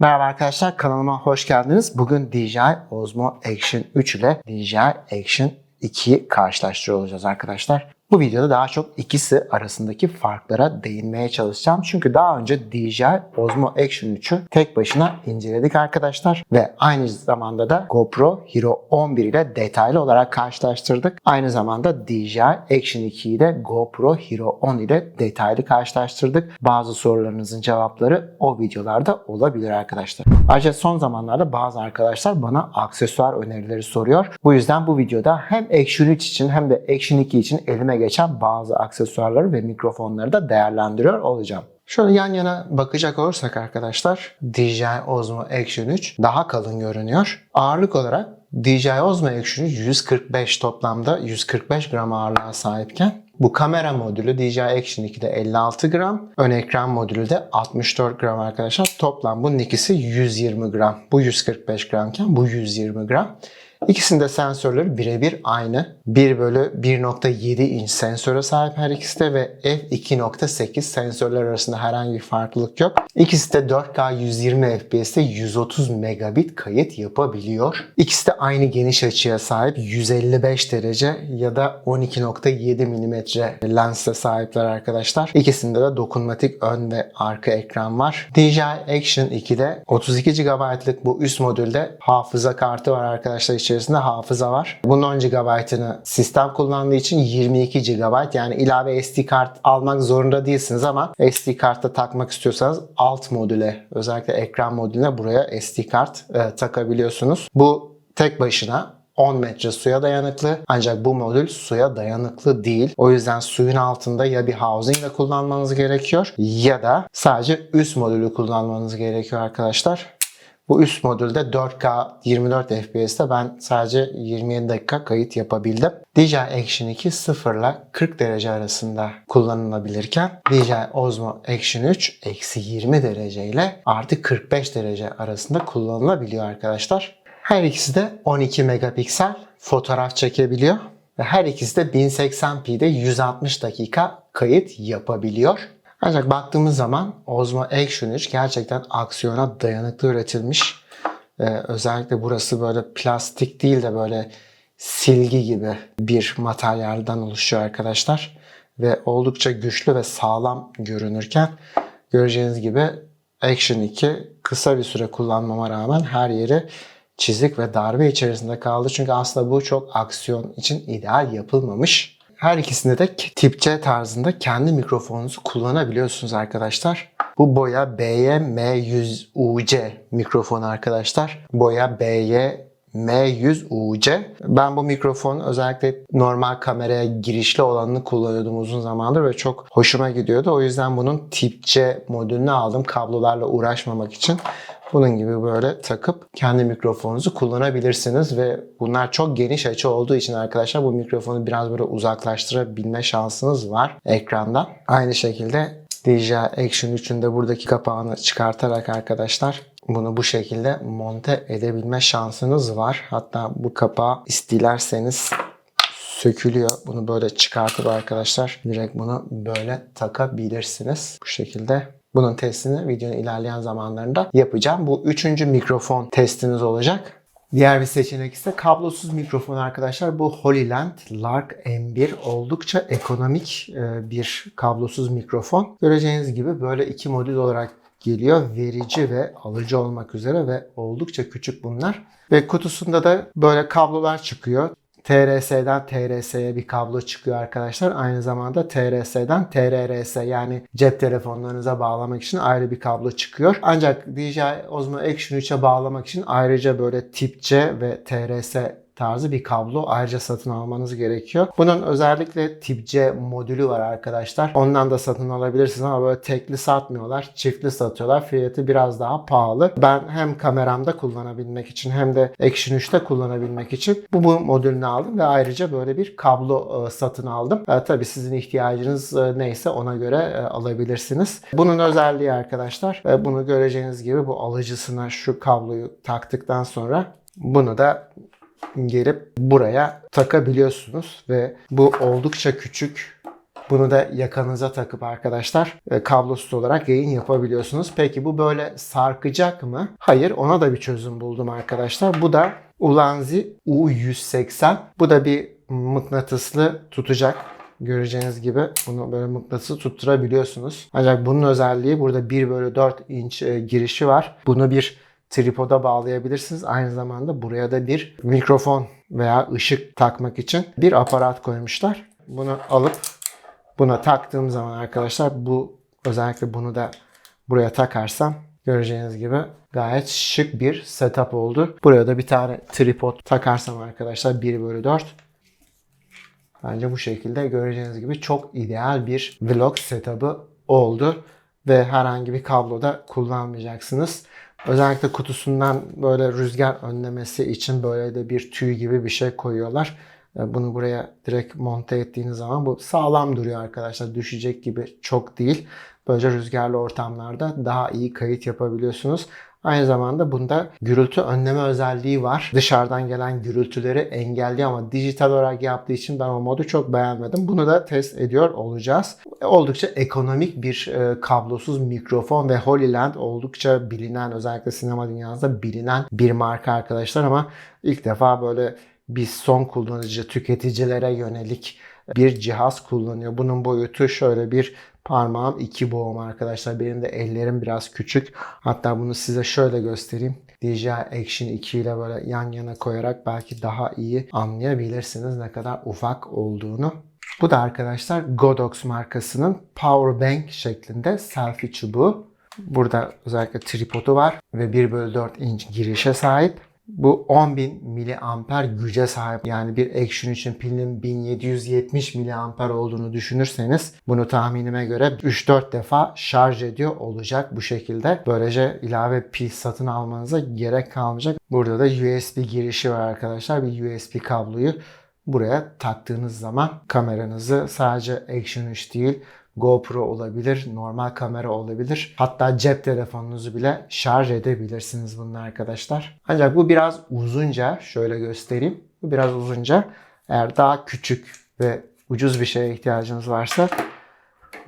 Merhaba arkadaşlar kanalıma hoş geldiniz. Bugün DJI Osmo Action 3 ile DJI Action 2'yi karşılaştırıyor olacağız arkadaşlar. Bu videoda daha çok ikisi arasındaki farklara değinmeye çalışacağım. Çünkü daha önce DJI Osmo Action 3'ü tek başına inceledik arkadaşlar. Ve aynı zamanda da GoPro Hero 11 ile detaylı olarak karşılaştırdık. Aynı zamanda DJI Action 2'yi de GoPro Hero 10 ile detaylı karşılaştırdık. Bazı sorularınızın cevapları o videolarda olabilir arkadaşlar. Ayrıca son zamanlarda bazı arkadaşlar bana aksesuar önerileri soruyor. Bu yüzden bu videoda hem Action 3 için hem de Action 2 için elime geçen bazı aksesuarları ve mikrofonları da değerlendiriyor olacağım. Şöyle yan yana bakacak olursak arkadaşlar DJI Osmo Action 3 daha kalın görünüyor. Ağırlık olarak DJI Osmo Action 3 145 toplamda 145 gram ağırlığa sahipken bu kamera modülü DJI Action 2'de 56 gram, ön ekran modülü de 64 gram arkadaşlar. Toplam bunun ikisi 120 gram. Bu 145 gramken bu 120 gram. İkisinde sensörleri birebir aynı. 1 bölü 1.7 inç sensöre sahip her ikisi de ve f2.8 sensörler arasında herhangi bir farklılık yok. İkisi de 4K 120 FPS'te 130 megabit kayıt yapabiliyor. İkisi de aynı geniş açıya sahip 155 derece ya da 12.7 mm lense sahipler arkadaşlar. İkisinde de dokunmatik ön ve arka ekran var. DJI Action 2'de 32 GB'lık bu üst modülde hafıza kartı var arkadaşlar içerisinde hafıza var. Bunun 10 GB'ını sistem kullandığı için 22 GB yani ilave SD kart almak zorunda değilsiniz ama SD kartta takmak istiyorsanız alt modüle özellikle ekran modülüne buraya SD kart e, takabiliyorsunuz. Bu tek başına 10 metre suya dayanıklı ancak bu modül suya dayanıklı değil. O yüzden suyun altında ya bir housing ile kullanmanız gerekiyor ya da sadece üst modülü kullanmanız gerekiyor arkadaşlar. Bu üst modülde 4K 24 FPS'te ben sadece 27 dakika kayıt yapabildim. DJI Action 2 0 ile 40 derece arasında kullanılabilirken DJI Osmo Action 3 eksi 20 derece ile artı 45 derece arasında kullanılabiliyor arkadaşlar. Her ikisi de 12 megapiksel fotoğraf çekebiliyor ve her ikisi de 1080p'de 160 dakika kayıt yapabiliyor. Ancak baktığımız zaman Osmo Action 3 gerçekten aksiyona dayanıklı üretilmiş. Ee, özellikle burası böyle plastik değil de böyle silgi gibi bir materyalden oluşuyor arkadaşlar. Ve oldukça güçlü ve sağlam görünürken göreceğiniz gibi Action 2 kısa bir süre kullanmama rağmen her yeri çizik ve darbe içerisinde kaldı. Çünkü aslında bu çok aksiyon için ideal yapılmamış. Her ikisinde de tip C tarzında kendi mikrofonunuzu kullanabiliyorsunuz arkadaşlar. Bu boya BY M100UC mikrofonu arkadaşlar. Boya BY M100UC. Ben bu mikrofon özellikle normal kameraya girişli olanını kullanıyordum uzun zamandır ve çok hoşuma gidiyordu. O yüzden bunun tip C modülünü aldım kablolarla uğraşmamak için. Bunun gibi böyle takıp kendi mikrofonunuzu kullanabilirsiniz ve bunlar çok geniş açı olduğu için arkadaşlar bu mikrofonu biraz böyle uzaklaştırabilme şansınız var ekrandan. Aynı şekilde DJI Action 3'ün de buradaki kapağını çıkartarak arkadaşlar bunu bu şekilde monte edebilme şansınız var. Hatta bu kapağı istilerseniz sökülüyor. Bunu böyle çıkartıp arkadaşlar direkt bunu böyle takabilirsiniz. Bu şekilde bunun testini videonun ilerleyen zamanlarında yapacağım. Bu üçüncü mikrofon testiniz olacak. Diğer bir seçenek ise kablosuz mikrofon arkadaşlar. Bu Holyland Lark M1 oldukça ekonomik e, bir kablosuz mikrofon. Göreceğiniz gibi böyle iki modül olarak geliyor. Verici ve alıcı olmak üzere ve oldukça küçük bunlar. Ve kutusunda da böyle kablolar çıkıyor. TRS'den TRS'ye bir kablo çıkıyor arkadaşlar. Aynı zamanda TRS'den TRRS yani cep telefonlarınıza bağlamak için ayrı bir kablo çıkıyor. Ancak DJI Osmo Action 3'e bağlamak için ayrıca böyle tip C ve TRS tarzı bir kablo ayrıca satın almanız gerekiyor. Bunun özellikle tip C modülü var arkadaşlar. Ondan da satın alabilirsiniz ama böyle tekli satmıyorlar. Çiftli satıyorlar. Fiyatı biraz daha pahalı. Ben hem kameramda kullanabilmek için hem de Action 3'te kullanabilmek için bu, bu modülünü aldım ve ayrıca böyle bir kablo e, satın aldım. E, tabii sizin ihtiyacınız e, neyse ona göre e, alabilirsiniz. Bunun özelliği arkadaşlar bunu göreceğiniz gibi bu alıcısına şu kabloyu taktıktan sonra bunu da gelip buraya takabiliyorsunuz ve bu oldukça küçük Bunu da yakanıza takıp arkadaşlar e, kablosuz olarak yayın yapabiliyorsunuz. Peki bu böyle sarkacak mı? Hayır ona da bir çözüm buldum arkadaşlar. Bu da Ulanzi U180. Bu da bir mıknatıslı tutacak. Göreceğiniz gibi bunu böyle mıknatısı tutturabiliyorsunuz. Ancak bunun özelliği burada 1 bölü 4 inç e, girişi var. Bunu bir tripoda bağlayabilirsiniz. Aynı zamanda buraya da bir mikrofon veya ışık takmak için bir aparat koymuşlar. Bunu alıp buna taktığım zaman arkadaşlar bu özellikle bunu da buraya takarsam göreceğiniz gibi gayet şık bir setup oldu. Buraya da bir tane tripod takarsam arkadaşlar 1 bölü 4 Bence bu şekilde göreceğiniz gibi çok ideal bir vlog setup'ı oldu. Ve herhangi bir kabloda kullanmayacaksınız. Özellikle kutusundan böyle rüzgar önlemesi için böyle de bir tüy gibi bir şey koyuyorlar. E, Bunu buraya direkt monte ettiğiniz zaman bu sağlam duruyor arkadaşlar. Düşecek gibi çok değil. Böylece rüzgarlı ortamlarda daha iyi kayıt yapabiliyorsunuz. Aynı zamanda bunda gürültü önleme özelliği var. Dışarıdan gelen gürültüleri engelliyor ama dijital olarak yaptığı için ben o modu çok beğenmedim. Bunu da test ediyor olacağız. Oldukça ekonomik bir e, kablosuz mikrofon ve Holyland oldukça bilinen özellikle sinema dünyasında bilinen bir marka arkadaşlar ama ilk defa böyle bir son kullanıcı tüketicilere yönelik bir cihaz kullanıyor. Bunun boyutu şöyle bir parmağım iki boğum arkadaşlar. Benim de ellerim biraz küçük. Hatta bunu size şöyle göstereyim. DJI Action 2 ile böyle yan yana koyarak belki daha iyi anlayabilirsiniz ne kadar ufak olduğunu. Bu da arkadaşlar Godox markasının Power Bank şeklinde selfie çubuğu. Burada özellikle tripodu var ve 1 bölü 4 inç girişe sahip. Bu 10.000 miliamper güce sahip. Yani bir Action için pilinin 1770 miliamper olduğunu düşünürseniz bunu tahminime göre 3-4 defa şarj ediyor olacak bu şekilde. Böylece ilave pil satın almanıza gerek kalmayacak. Burada da USB girişi var arkadaşlar. Bir USB kabloyu buraya taktığınız zaman kameranızı sadece Action 3 değil GoPro olabilir, normal kamera olabilir. Hatta cep telefonunuzu bile şarj edebilirsiniz bunun arkadaşlar. Ancak bu biraz uzunca. Şöyle göstereyim. Bu biraz uzunca. Eğer daha küçük ve ucuz bir şeye ihtiyacınız varsa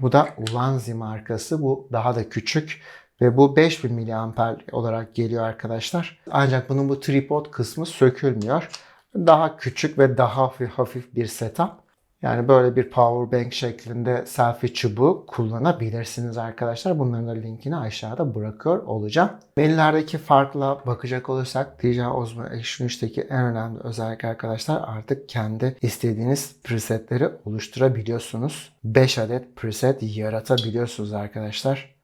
bu da Ulanzi markası. Bu daha da küçük. Ve bu 5000 miliamper olarak geliyor arkadaşlar. Ancak bunun bu tripod kısmı sökülmüyor. Daha küçük ve daha hafif bir setup. Yani böyle bir power bank şeklinde selfie çubuğu kullanabilirsiniz arkadaşlar. Bunların da linkini aşağıda bırakıyor olacağım. Menülerdeki farkla bakacak olursak DJI Osmo Action 3'teki en önemli özellik arkadaşlar artık kendi istediğiniz presetleri oluşturabiliyorsunuz. 5 adet preset yaratabiliyorsunuz arkadaşlar.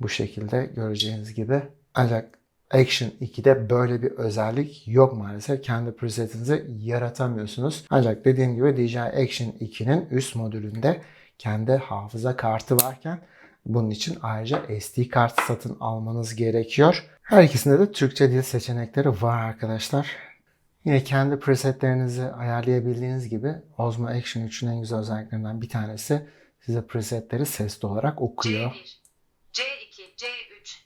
Bu şekilde göreceğiniz gibi. Ancak Action 2'de böyle bir özellik yok maalesef. Kendi presetinizi yaratamıyorsunuz. Ancak dediğim gibi DJI Action 2'nin üst modülünde kendi hafıza kartı varken bunun için ayrıca SD kart satın almanız gerekiyor. Her ikisinde de Türkçe dil seçenekleri var arkadaşlar. Yine kendi presetlerinizi ayarlayabildiğiniz gibi Osmo Action 3'ün en güzel özelliklerinden bir tanesi size presetleri sesli olarak okuyor. C1, C2, C3,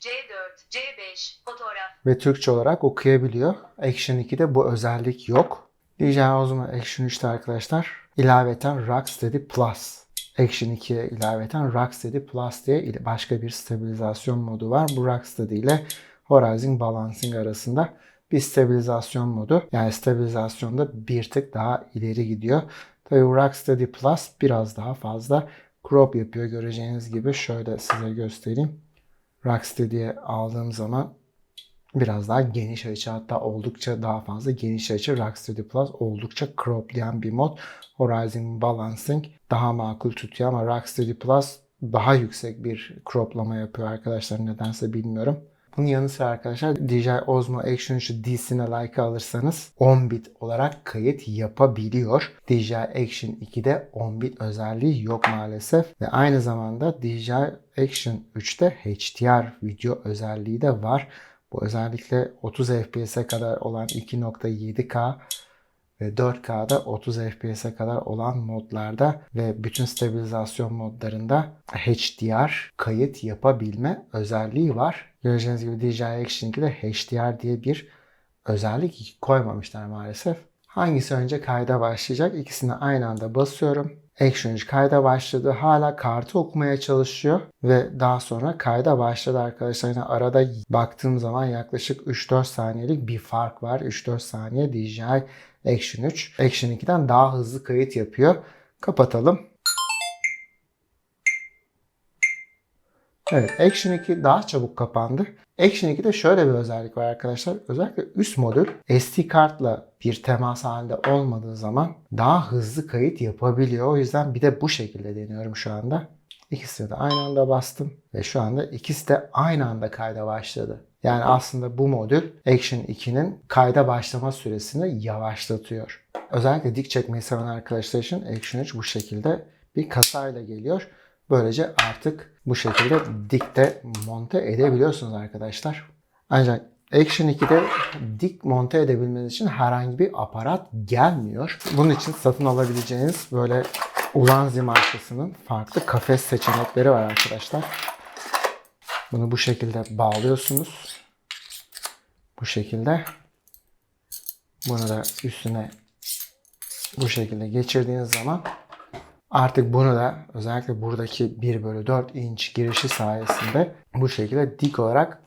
C4, C5, fotoğraf, ve Türkçe olarak okuyabiliyor. Action 2'de bu özellik yok. DJI Osmo Action 3'te arkadaşlar ilaveten Rocksteady Plus. Action 2'ye ilaveten Rocksteady Plus diye başka bir stabilizasyon modu var. Bu Rocksteady ile Horizon Balancing arasında bir stabilizasyon modu. Yani stabilizasyonda bir tık daha ileri gidiyor. Tabii Rocksteady Plus biraz daha fazla crop yapıyor. Göreceğiniz gibi şöyle size göstereyim. Rocksteady'ye aldığım zaman biraz daha geniş açı hatta oldukça daha fazla geniş açı Rocksteady Plus oldukça croplayan bir mod. Horizon Balancing daha makul tutuyor ama Rocksteady Plus daha yüksek bir croplama yapıyor arkadaşlar nedense bilmiyorum. Bunun yanı sıra arkadaşlar DJI Osmo Action 3'ü DC'ne like alırsanız 10 bit olarak kayıt yapabiliyor. DJI Action 2'de 10 bit özelliği yok maalesef. Ve aynı zamanda DJI Action 3'te HDR video özelliği de var. Bu özellikle 30 FPS'e kadar olan 2.7K ve 4K'da 30 FPS'e kadar olan modlarda ve bütün stabilizasyon modlarında HDR kayıt yapabilme özelliği var. Göreceğiniz gibi DJI Action 2'de HDR diye bir özellik koymamışlar maalesef. Hangisi önce kayda başlayacak? İkisini aynı anda basıyorum. Action 3 kayda başladı. Hala kartı okumaya çalışıyor ve daha sonra kayda başladı arkadaşlar. Yine arada baktığım zaman yaklaşık 3-4 saniyelik bir fark var. 3-4 saniye DJI Action 3 Action 2'den daha hızlı kayıt yapıyor. Kapatalım. Evet Action 2 daha çabuk kapandı. Action 2'de şöyle bir özellik var arkadaşlar. Özellikle üst modül SD kartla bir temas halinde olmadığı zaman daha hızlı kayıt yapabiliyor. O yüzden bir de bu şekilde deniyorum şu anda. İkisini de aynı anda bastım ve şu anda ikisi de aynı anda kayda başladı. Yani aslında bu modül Action 2'nin kayda başlama süresini yavaşlatıyor. Özellikle dik çekmeyi seven arkadaşlar için Action 3 bu şekilde bir kasayla geliyor. Böylece artık bu şekilde dikte monte edebiliyorsunuz arkadaşlar. Ancak Action 2'de dik monte edebilmeniz için herhangi bir aparat gelmiyor. Bunun için satın alabileceğiniz böyle Ulanzi markasının farklı kafes seçenekleri var arkadaşlar. Bunu bu şekilde bağlıyorsunuz. Bu şekilde. Bunu da üstüne bu şekilde geçirdiğiniz zaman Artık bunu da özellikle buradaki 1 bölü 4 inç girişi sayesinde bu şekilde dik olarak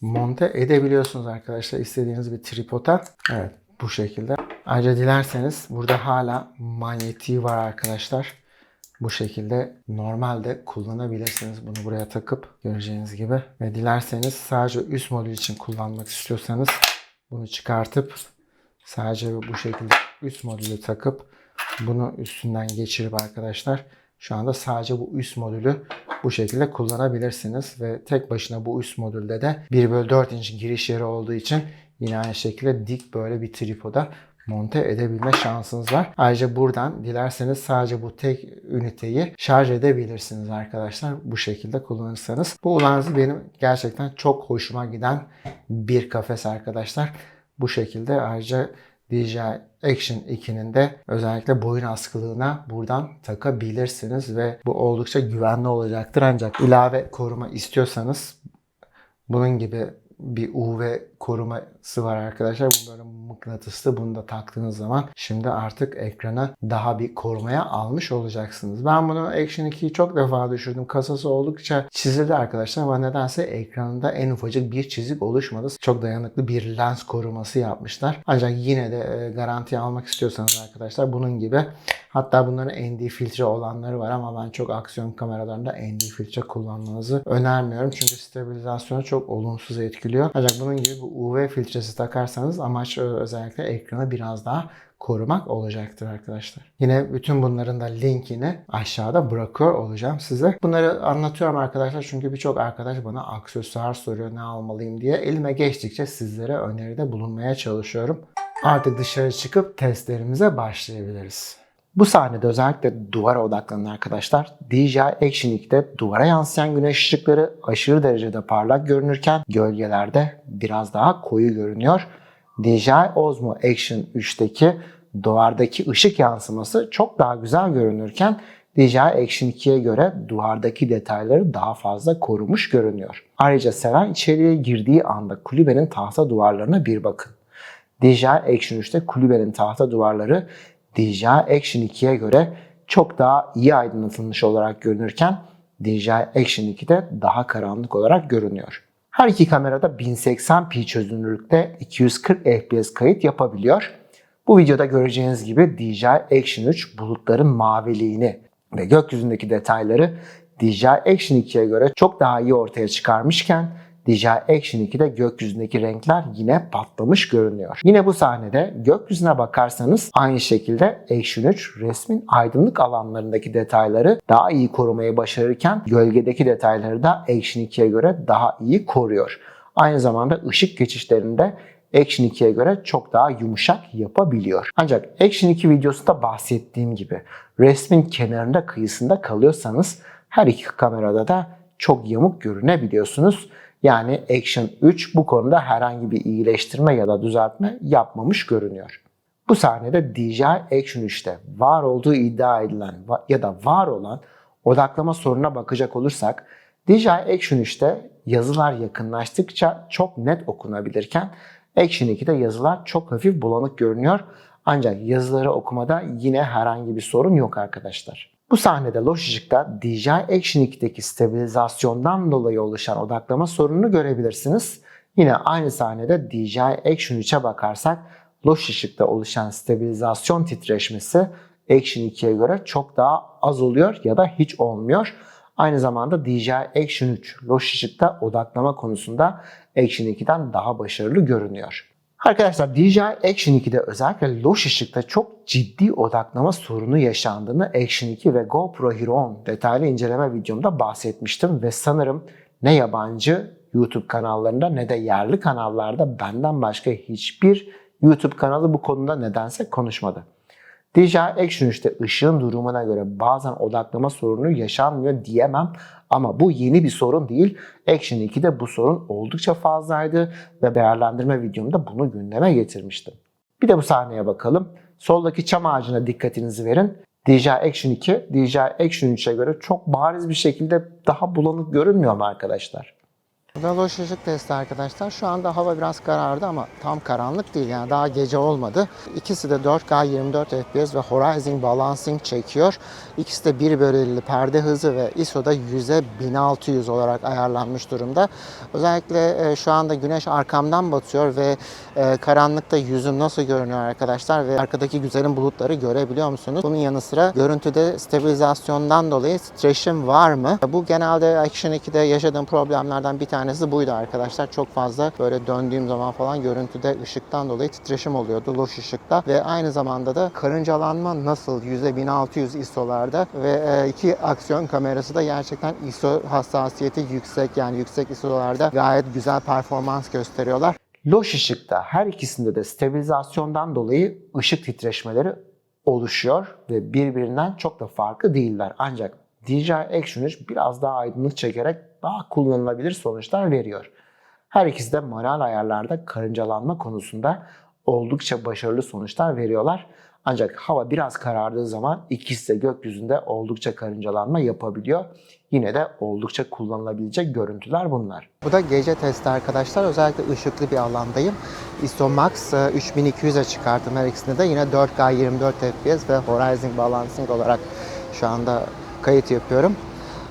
monte edebiliyorsunuz arkadaşlar istediğiniz bir tripoda. Evet bu şekilde. Ayrıca dilerseniz burada hala manyetiği var arkadaşlar. Bu şekilde normalde kullanabilirsiniz bunu buraya takıp göreceğiniz gibi. Ve dilerseniz sadece üst modül için kullanmak istiyorsanız bunu çıkartıp sadece bu şekilde üst modülü takıp bunu üstünden geçirip arkadaşlar şu anda sadece bu üst modülü bu şekilde kullanabilirsiniz ve tek başına bu üst modülde de 1 bölü 4 inç giriş yeri olduğu için yine aynı şekilde dik böyle bir tripoda monte edebilme şansınız var. Ayrıca buradan dilerseniz sadece bu tek üniteyi şarj edebilirsiniz arkadaşlar. Bu şekilde kullanırsanız. Bu Ulanzi benim gerçekten çok hoşuma giden bir kafes arkadaşlar. Bu şekilde ayrıca DJI Action 2'nin de özellikle boyun askılığına buradan takabilirsiniz ve bu oldukça güvenli olacaktır. Ancak ilave koruma istiyorsanız bunun gibi bir UV koruması var arkadaşlar. Bu böyle mıknatıslı. Bunu da taktığınız zaman şimdi artık ekranı daha bir korumaya almış olacaksınız. Ben bunu Action 2'yi çok defa düşürdüm. Kasası oldukça çizildi arkadaşlar ama nedense ekranında en ufacık bir çizik oluşmadı. Çok dayanıklı bir lens koruması yapmışlar. Ancak yine de e, garanti almak istiyorsanız arkadaşlar bunun gibi hatta bunların ND filtre olanları var ama ben çok aksiyon kameralarında ND filtre kullanmanızı önermiyorum. Çünkü stabilizasyonu çok olumsuz etkiliyor. Ancak bunun gibi bu UV filtresi takarsanız amaç özellikle ekranı biraz daha korumak olacaktır arkadaşlar. Yine bütün bunların da linkini aşağıda bırakıyor olacağım size. Bunları anlatıyorum arkadaşlar çünkü birçok arkadaş bana aksesuar soruyor ne almalıyım diye. Elime geçtikçe sizlere öneride bulunmaya çalışıyorum. Artık dışarı çıkıp testlerimize başlayabiliriz. Bu sahnede özellikle duvara odaklanın arkadaşlar. DJI Action 2'de duvara yansıyan güneş ışıkları aşırı derecede parlak görünürken gölgelerde biraz daha koyu görünüyor. DJI Osmo Action 3'teki duvardaki ışık yansıması çok daha güzel görünürken DJI Action 2'ye göre duvardaki detayları daha fazla korumuş görünüyor. Ayrıca seven içeriye girdiği anda kulübenin tahta duvarlarına bir bakın. DJI Action 3'te kulübenin tahta duvarları DJI Action 2'ye göre çok daha iyi aydınlatılmış olarak görünürken DJI Action 2'de daha karanlık olarak görünüyor. Her iki kamerada 1080p çözünürlükte 240 fps kayıt yapabiliyor. Bu videoda göreceğiniz gibi DJI Action 3 bulutların maviliğini ve gökyüzündeki detayları DJI Action 2'ye göre çok daha iyi ortaya çıkarmışken DJI Action 2'de gökyüzündeki renkler yine patlamış görünüyor. Yine bu sahnede gökyüzüne bakarsanız aynı şekilde Action 3 resmin aydınlık alanlarındaki detayları daha iyi korumayı başarırken gölgedeki detayları da Action 2'ye göre daha iyi koruyor. Aynı zamanda ışık geçişlerinde Action 2'ye göre çok daha yumuşak yapabiliyor. Ancak Action 2 videosunda bahsettiğim gibi resmin kenarında kıyısında kalıyorsanız her iki kamerada da çok yamuk görünebiliyorsunuz. Yani Action 3 bu konuda herhangi bir iyileştirme ya da düzeltme yapmamış görünüyor. Bu sahnede DJI Action 3'te var olduğu iddia edilen ya da var olan odaklama sorununa bakacak olursak DJI Action 3'te yazılar yakınlaştıkça çok net okunabilirken Action 2'de yazılar çok hafif bulanık görünüyor. Ancak yazıları okumada yine herhangi bir sorun yok arkadaşlar. Bu sahnede Logitech'ta DJI Action 2'deki stabilizasyondan dolayı oluşan odaklama sorununu görebilirsiniz. Yine aynı sahnede DJI Action 3'e bakarsak Logitech'ta oluşan stabilizasyon titreşmesi Action 2'ye göre çok daha az oluyor ya da hiç olmuyor. Aynı zamanda DJI Action 3 Logitech'ta odaklama konusunda Action 2'den daha başarılı görünüyor. Arkadaşlar DJI Action 2'de özellikle Logitech'te çok ciddi odaklama sorunu yaşandığını Action 2 ve GoPro Hero 10 detaylı inceleme videomda bahsetmiştim ve sanırım ne yabancı YouTube kanallarında ne de yerli kanallarda benden başka hiçbir YouTube kanalı bu konuda nedense konuşmadı. DJI Action 3'te ışığın durumuna göre bazen odaklama sorunu yaşanmıyor diyemem ama bu yeni bir sorun değil. Action 2'de bu sorun oldukça fazlaydı ve değerlendirme videomda bunu gündeme getirmiştim. Bir de bu sahneye bakalım. Soldaki çam ağacına dikkatinizi verin. DJI Action 2, DJI Action 3'e göre çok bariz bir şekilde daha bulanık görünmüyor mu arkadaşlar? Burada loş ışık testi arkadaşlar. Şu anda hava biraz karardı ama tam karanlık değil yani daha gece olmadı. İkisi de 4K 24 FPS ve Horizon Balancing çekiyor. İkisi de 1 bölü 50 perde hızı ve ISO'da 100'e 1600 olarak ayarlanmış durumda. Özellikle e, şu anda güneş arkamdan batıyor ve e, karanlıkta yüzüm nasıl görünüyor arkadaşlar ve arkadaki güzelim bulutları görebiliyor musunuz? Bunun yanı sıra görüntüde stabilizasyondan dolayı titreşim var mı? Bu genelde Action 2'de yaşadığım problemlerden bir tanesi buydu arkadaşlar. Çok fazla böyle döndüğüm zaman falan görüntüde ışıktan dolayı titreşim oluyordu loş ışıkta ve aynı zamanda da karıncalanma nasıl yüzde 1600 ISO'larda ve e, iki aksiyon kamerası da gerçekten ISO hassasiyeti yüksek yani yüksek ISO'larda gayet güzel performans gösteriyorlar. Loş ışıkta her ikisinde de stabilizasyondan dolayı ışık titreşmeleri oluşuyor ve birbirinden çok da farklı değiller. Ancak DJI Action 3 biraz daha aydınlık çekerek daha kullanılabilir sonuçlar veriyor. Her ikisi de manuel ayarlarda karıncalanma konusunda oldukça başarılı sonuçlar veriyorlar. Ancak hava biraz karardığı zaman ikisi de gökyüzünde oldukça karıncalanma yapabiliyor. Yine de oldukça kullanılabilecek görüntüler bunlar. Bu da gece testi arkadaşlar. Özellikle ışıklı bir alandayım. ISO Max e, 3200'e çıkarttım her ikisinde de. Yine 4K 24 FPS ve Horizon Balancing olarak şu anda kayıt yapıyorum.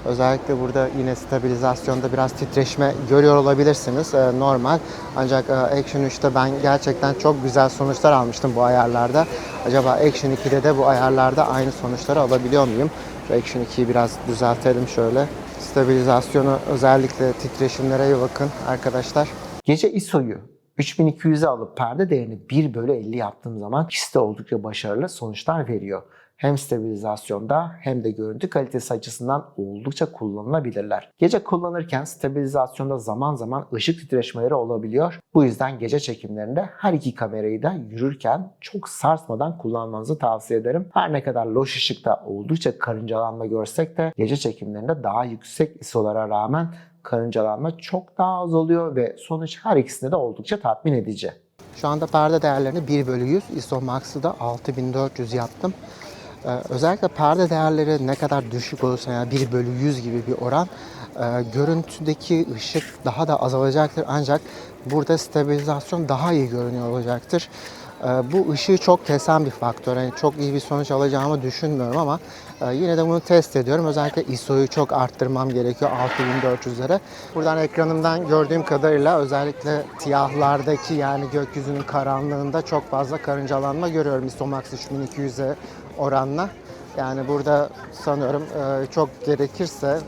Özellikle burada yine stabilizasyonda biraz titreşme görüyor olabilirsiniz. Ee, normal. Ancak e, Action 3'te ben gerçekten çok güzel sonuçlar almıştım bu ayarlarda. Acaba Action 2'de de bu ayarlarda aynı sonuçları alabiliyor muyum? Şu Action 2'yi biraz düzeltelim şöyle. Stabilizasyonu özellikle titreşimlere iyi bakın arkadaşlar. Gece ISO'yu 3200'e alıp perde değerini 1 bölü 50 yaptığım zaman de oldukça başarılı sonuçlar veriyor. Hem stabilizasyonda hem de görüntü kalitesi açısından oldukça kullanılabilirler. Gece kullanırken stabilizasyonda zaman zaman ışık titreşmeleri olabiliyor. Bu yüzden gece çekimlerinde her iki kamerayı da yürürken çok sarsmadan kullanmanızı tavsiye ederim. Her ne kadar loş ışıkta oldukça karıncalanma görsek de gece çekimlerinde daha yüksek ISO'lara rağmen karıncalanma çok daha az oluyor ve sonuç her ikisinde de oldukça tatmin edici. Şu anda perde değerlerini 1 bölü 100, ISO Max'ı da 6400 yaptım. Ee, özellikle perde değerleri ne kadar düşük olursa yani 1 bölü 100 gibi bir oran e, görüntüdeki ışık daha da azalacaktır ancak burada stabilizasyon daha iyi görünüyor olacaktır. Ee, bu ışığı çok kesen bir faktör. Yani çok iyi bir sonuç alacağımı düşünmüyorum ama e, yine de bunu test ediyorum. Özellikle ISO'yu çok arttırmam gerekiyor 6400'lere. Buradan ekranımdan gördüğüm kadarıyla özellikle siyahlardaki yani gökyüzünün karanlığında çok fazla karıncalanma görüyorum ISO Max 3200'e oranla. Yani burada sanıyorum e, çok gerekirse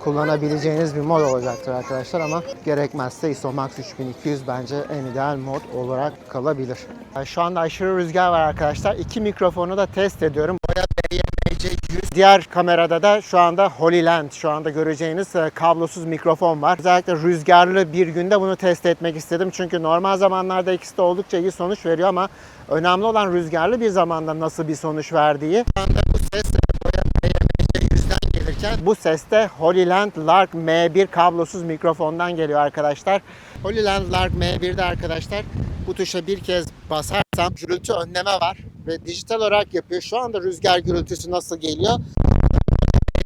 kullanabileceğiniz bir mod olacaktır arkadaşlar ama gerekmezse ISO Max 3200 bence en ideal mod olarak kalabilir. Yani Şu anda aşırı rüzgar var arkadaşlar. İki mikrofonu da test ediyorum. Boya BYMC100. Diğer kamerada da şu anda Holyland şu anda göreceğiniz e, kablosuz mikrofon var. Özellikle rüzgarlı bir günde bunu test etmek istedim. Çünkü normal zamanlarda ikisi de oldukça iyi sonuç veriyor ama önemli olan rüzgarlı bir zamanda nasıl bir sonuç verdiği. Şu anda bu ses boya BYMC100'den gelirken bu ses de Holyland Lark M1 kablosuz mikrofondan geliyor arkadaşlar. Holyland Lark M1'de arkadaşlar bu tuşa bir kez basarsam gürültü önleme var ve dijital olarak yapıyor. Şu anda rüzgar gürültüsü nasıl geliyor?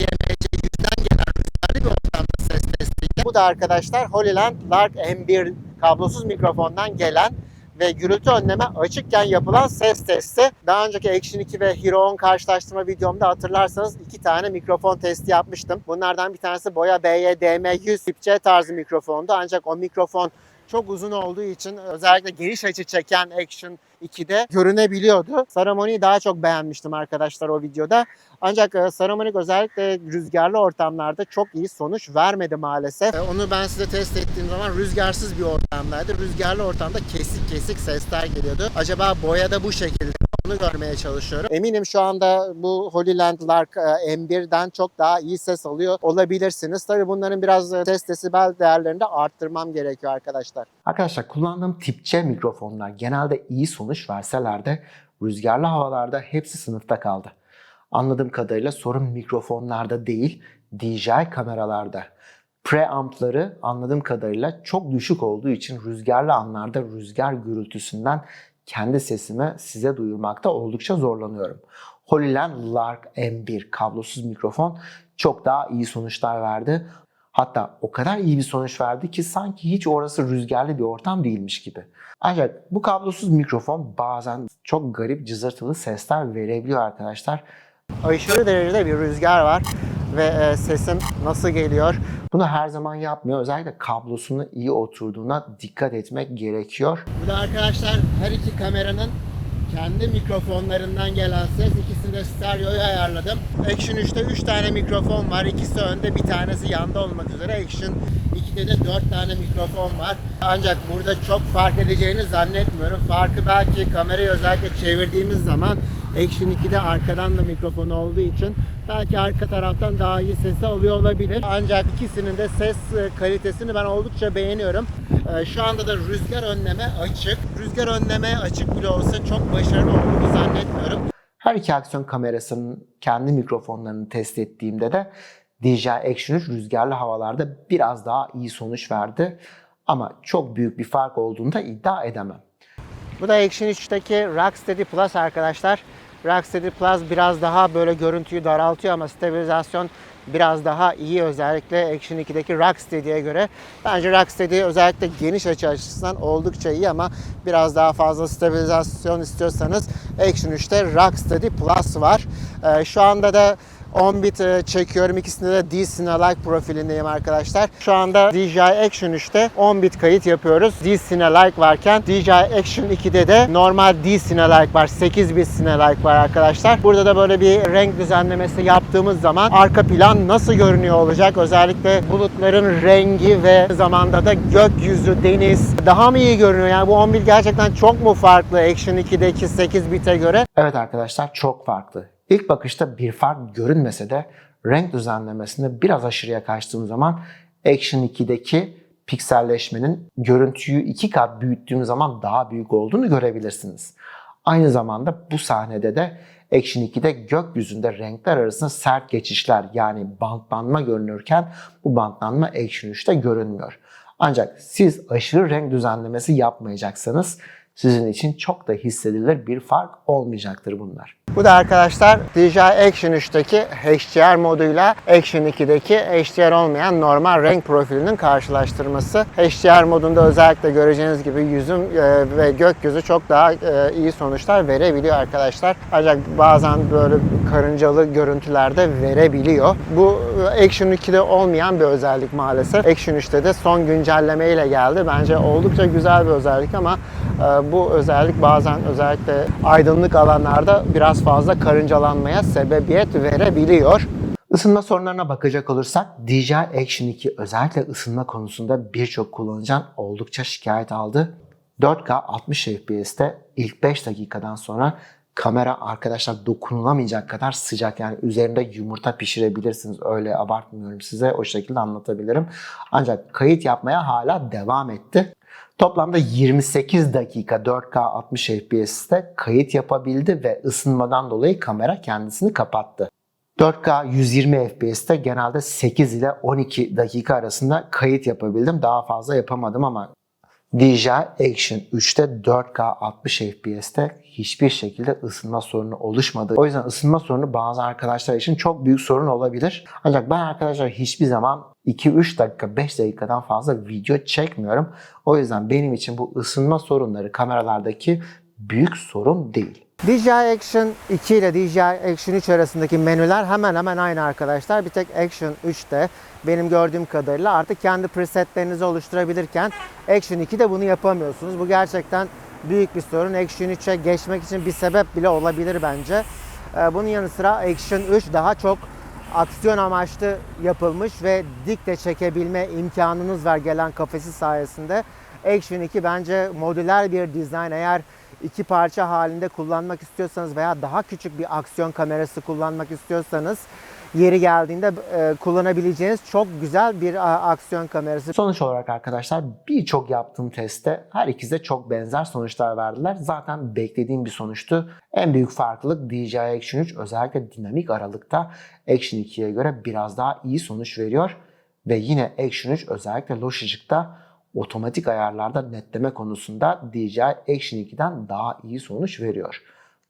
YMC100'den gelen rüzgarlı bir ortamda ses testiyle. Bu da arkadaşlar Holyland Lark M1 kablosuz mikrofondan gelen ve gürültü önleme açıkken yapılan ses testi. Daha önceki Action 2 ve Hero 10 karşılaştırma videomda hatırlarsanız iki tane mikrofon testi yapmıştım. Bunlardan bir tanesi Boya BY-DM100 tip C tarzı mikrofondu. Ancak o mikrofon çok uzun olduğu için özellikle geniş açı çeken Action 2'de görünebiliyordu. Saramoni'yi daha çok beğenmiştim arkadaşlar o videoda. Ancak e, Saramonic özellikle rüzgarlı ortamlarda çok iyi sonuç vermedi maalesef. E, Onu ben size test ettiğim zaman rüzgarsız bir ortamdaydı. Rüzgarlı ortamda kesik kesik sesler geliyordu. Acaba boyada bu şekilde onu görmeye çalışıyorum. Eminim şu anda bu Holyland Lark e, M1'den çok daha iyi ses alıyor olabilirsiniz. Tabii bunların biraz e, ses desibel değerlerini de arttırmam gerekiyor arkadaşlar. Arkadaşlar kullandığım tip C mikrofonlar genelde iyi sonuç verseler de rüzgarlı havalarda hepsi sınıfta kaldı. Anladığım kadarıyla sorun mikrofonlarda değil, DJI kameralarda. Preampları anladığım kadarıyla çok düşük olduğu için rüzgarlı anlarda rüzgar gürültüsünden kendi sesimi size duyurmakta oldukça zorlanıyorum. Holyland Lark M1 kablosuz mikrofon çok daha iyi sonuçlar verdi. Hatta o kadar iyi bir sonuç verdi ki sanki hiç orası rüzgarlı bir ortam değilmiş gibi. Ancak bu kablosuz mikrofon bazen çok garip cızırtılı sesler verebiliyor arkadaşlar. Aşırı derecede bir rüzgar var ve e, sesim nasıl geliyor? Bunu her zaman yapmıyor. Özellikle kablosunun iyi oturduğuna dikkat etmek gerekiyor. Bu da arkadaşlar her iki kameranın kendi mikrofonlarından gelen ses. İkisini de stereoya ayarladım. Action 3'te 3 tane mikrofon var. İkisi önde bir tanesi yanda olmak üzere. Action 2'de de 4 tane mikrofon var. Ancak burada çok fark edeceğini zannetmiyorum. Farkı belki kamerayı özellikle çevirdiğimiz zaman Action 2'de arkadan da mikrofon olduğu için belki arka taraftan daha iyi sesi alıyor olabilir. Ancak ikisinin de ses e, kalitesini ben oldukça beğeniyorum. E, Şu anda da rüzgar önleme açık. Rüzgar önleme açık bile olsa çok başarılı olduğunu zannetmiyorum. Her iki aksiyon kamerasının kendi mikrofonlarını test ettiğimde de DJI Action 3 rüzgarlı havalarda biraz daha iyi sonuç verdi. Ama çok büyük bir fark olduğunu da iddia edemem. Bu da Action 3'teki Rocksteady Plus arkadaşlar. Rocksteady Plus biraz daha böyle görüntüyü daraltıyor ama stabilizasyon biraz daha iyi özellikle Action 2'deki Rocksteady'ye göre. Bence Rocksteady özellikle geniş açı açısından oldukça iyi ama biraz daha fazla stabilizasyon istiyorsanız Action 3'te Rocksteady Plus var. Ee, şu anda da 10 bit e, çekiyorum. İkisinde de D-Cine-like profilindeyim arkadaşlar. Şu anda DJI Action 3'te 10 bit kayıt yapıyoruz. D-Cine-like varken DJI Action 2'de de normal D-Cine-like var. 8 bit Cine-like var arkadaşlar. Burada da böyle bir renk düzenlemesi yaptığımız zaman arka plan nasıl görünüyor olacak? Özellikle bulutların rengi ve zamanda da gökyüzü, deniz daha mı iyi görünüyor? Yani bu 10 bit gerçekten çok mu farklı Action 2'deki 8 bite göre? Evet arkadaşlar çok farklı. İlk bakışta bir fark görünmese de renk düzenlemesinde biraz aşırıya kaçtığım zaman Action 2'deki pikselleşmenin görüntüyü iki kat büyüttüğüm zaman daha büyük olduğunu görebilirsiniz. Aynı zamanda bu sahnede de Action 2'de gökyüzünde renkler arasında sert geçişler yani bantlanma görünürken bu bantlanma Action 3'te görünmüyor. Ancak siz aşırı renk düzenlemesi yapmayacaksanız sizin için çok da hissedilir bir fark olmayacaktır bunlar. Bu da arkadaşlar DJI Action 3'teki HDR moduyla Action 2'deki HDR olmayan normal renk profilinin karşılaştırması. HDR modunda özellikle göreceğiniz gibi yüzüm e, ve gökyüzü çok daha e, iyi sonuçlar verebiliyor arkadaşlar. Ancak bazen böyle karıncalı görüntülerde verebiliyor. Bu e, Action 2'de olmayan bir özellik maalesef. Action 3'te de son güncelleme ile geldi. Bence oldukça güzel bir özellik ama bu özellik bazen özellikle aydınlık alanlarda biraz fazla karıncalanmaya sebebiyet verebiliyor. Isınma sorunlarına bakacak olursak DJI Action 2 özellikle ısınma konusunda birçok kullanıcıdan oldukça şikayet aldı. 4K 60 FPS'te ilk 5 dakikadan sonra kamera arkadaşlar dokunulamayacak kadar sıcak yani üzerinde yumurta pişirebilirsiniz öyle abartmıyorum size o şekilde anlatabilirim. Ancak kayıt yapmaya hala devam etti. Toplamda 28 dakika 4K 60 FPS'te kayıt yapabildi ve ısınmadan dolayı kamera kendisini kapattı. 4K 120 FPS'te genelde 8 ile 12 dakika arasında kayıt yapabildim. Daha fazla yapamadım ama DJI Action 3'te 4K 60 FPS'te hiçbir şekilde ısınma sorunu oluşmadı. O yüzden ısınma sorunu bazı arkadaşlar için çok büyük sorun olabilir. Ancak ben arkadaşlar hiçbir zaman 2-3 dakika 5 dakikadan fazla video çekmiyorum. O yüzden benim için bu ısınma sorunları kameralardaki büyük sorun değil. DJI Action 2 ile DJI Action 3 arasındaki menüler hemen hemen aynı arkadaşlar. Bir tek Action 3'te benim gördüğüm kadarıyla artık kendi presetlerinizi oluşturabilirken Action 2'de bunu yapamıyorsunuz. Bu gerçekten büyük bir sorun. Action 3'e geçmek için bir sebep bile olabilir bence. Ee, Bunun yanı sıra Action 3 daha çok aksiyon amaçlı yapılmış ve dik de çekebilme imkanınız var gelen kafesi sayesinde. Action 2 bence modüler bir dizayn. Eğer iki parça halinde kullanmak istiyorsanız veya daha küçük bir aksiyon kamerası kullanmak istiyorsanız yeri geldiğinde e, kullanabileceğiniz çok güzel bir a, aksiyon kamerası. Sonuç olarak arkadaşlar birçok yaptığım testte her ikisi de çok benzer sonuçlar verdiler. Zaten beklediğim bir sonuçtu. En büyük farklılık DJI Action 3 özellikle dinamik aralıkta Action 2'ye göre biraz daha iyi sonuç veriyor. Ve yine Action 3 özellikle loş ışıkta otomatik ayarlarda netleme konusunda DJI Action 2'den daha iyi sonuç veriyor.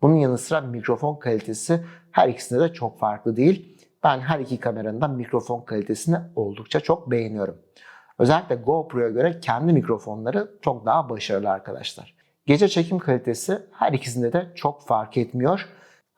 Bunun yanı sıra mikrofon kalitesi her ikisinde de çok farklı değil. Ben her iki kameranın da mikrofon kalitesini oldukça çok beğeniyorum. Özellikle GoPro'ya göre kendi mikrofonları çok daha başarılı arkadaşlar. Gece çekim kalitesi her ikisinde de çok fark etmiyor.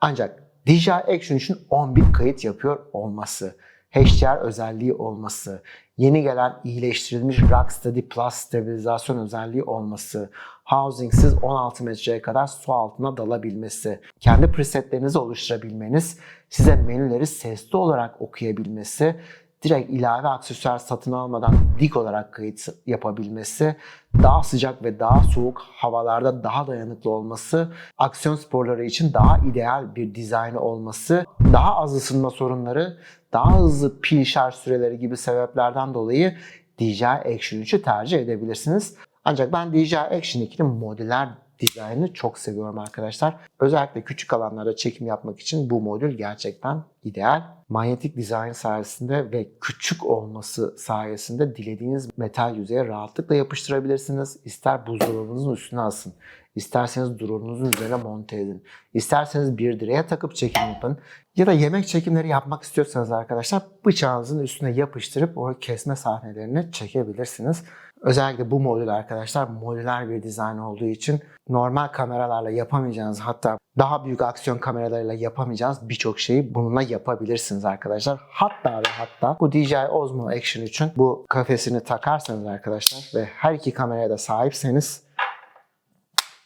Ancak DJI Action 3'ün 10 bit kayıt yapıyor olması, HDR özelliği olması, yeni gelen iyileştirilmiş Rocksteady Plus stabilizasyon özelliği olması, housingsiz 16 metreye kadar su altına dalabilmesi, kendi presetlerinizi oluşturabilmeniz, size menüleri sesli olarak okuyabilmesi, direkt ilave aksesuar satın almadan dik olarak kayıt yapabilmesi, daha sıcak ve daha soğuk havalarda daha dayanıklı olması, aksiyon sporları için daha ideal bir dizaynı olması, daha az ısınma sorunları, daha hızlı pil şarj süreleri gibi sebeplerden dolayı DJI Action 3'ü tercih edebilirsiniz. Ancak ben DJI Action 2'nin modüler dizaynını çok seviyorum arkadaşlar. Özellikle küçük alanlarda çekim yapmak için bu modül gerçekten ideal. Manyetik dizayn sayesinde ve küçük olması sayesinde dilediğiniz metal yüzeye rahatlıkla yapıştırabilirsiniz. İster buzdolabınızın üstüne asın, isterseniz drone'unuzun üzerine monte edin, isterseniz bir direğe takıp çekim yapın ya da yemek çekimleri yapmak istiyorsanız arkadaşlar bıçağınızın üstüne yapıştırıp o kesme sahnelerini çekebilirsiniz. Özellikle bu modül arkadaşlar modüler bir dizayn olduğu için normal kameralarla yapamayacağınız hatta daha büyük aksiyon kameralarıyla yapamayacağınız birçok şeyi bununla yapabilirsiniz arkadaşlar. Hatta ve hatta bu DJI Osmo Action 3'ün bu kafesini takarsanız arkadaşlar ve her iki kameraya da sahipseniz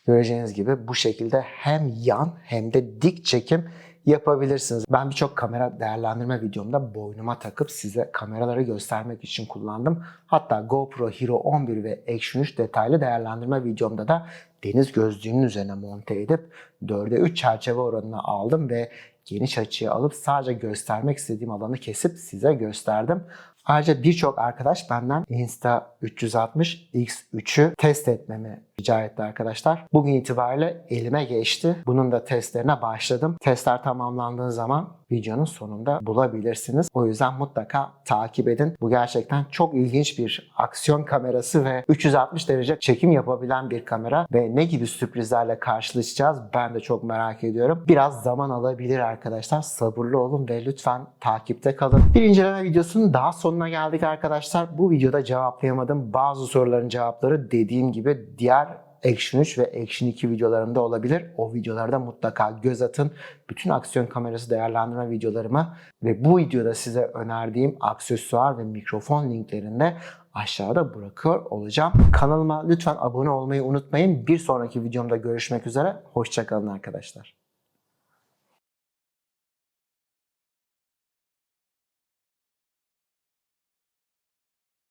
göreceğiniz gibi bu şekilde hem yan hem de dik çekim yapabilirsiniz. Ben birçok kamera değerlendirme videomda boynuma takıp size kameraları göstermek için kullandım. Hatta GoPro Hero 11 ve Action 3 detaylı değerlendirme videomda da deniz gözlüğünün üzerine monte edip 4'e 3 çerçeve oranına aldım ve geniş açıya alıp sadece göstermek istediğim alanı kesip size gösterdim. Ayrıca birçok arkadaş benden Insta 360 X3'ü test etmemi rica etti arkadaşlar. Bugün itibariyle elime geçti. Bunun da testlerine başladım. Testler tamamlandığı zaman videonun sonunda bulabilirsiniz. O yüzden mutlaka takip edin. Bu gerçekten çok ilginç bir aksiyon kamerası ve 360 derece çekim yapabilen bir kamera ve ne gibi sürprizlerle karşılaşacağız ben de çok merak ediyorum. Biraz zaman alabilir arkadaşlar. Sabırlı olun ve lütfen takipte kalın. Bir inceleme videosunun daha sonuna geldik arkadaşlar. Bu videoda cevaplayamadığım bazı soruların cevapları dediğim gibi diğer Action 3 ve Action 2 videolarımda olabilir. O videolarda mutlaka göz atın. Bütün aksiyon kamerası değerlendirme videolarıma ve bu videoda size önerdiğim aksesuar ve mikrofon linklerini de aşağıda bırakıyor olacağım. Kanalıma lütfen abone olmayı unutmayın. Bir sonraki videomda görüşmek üzere. Hoşçakalın arkadaşlar.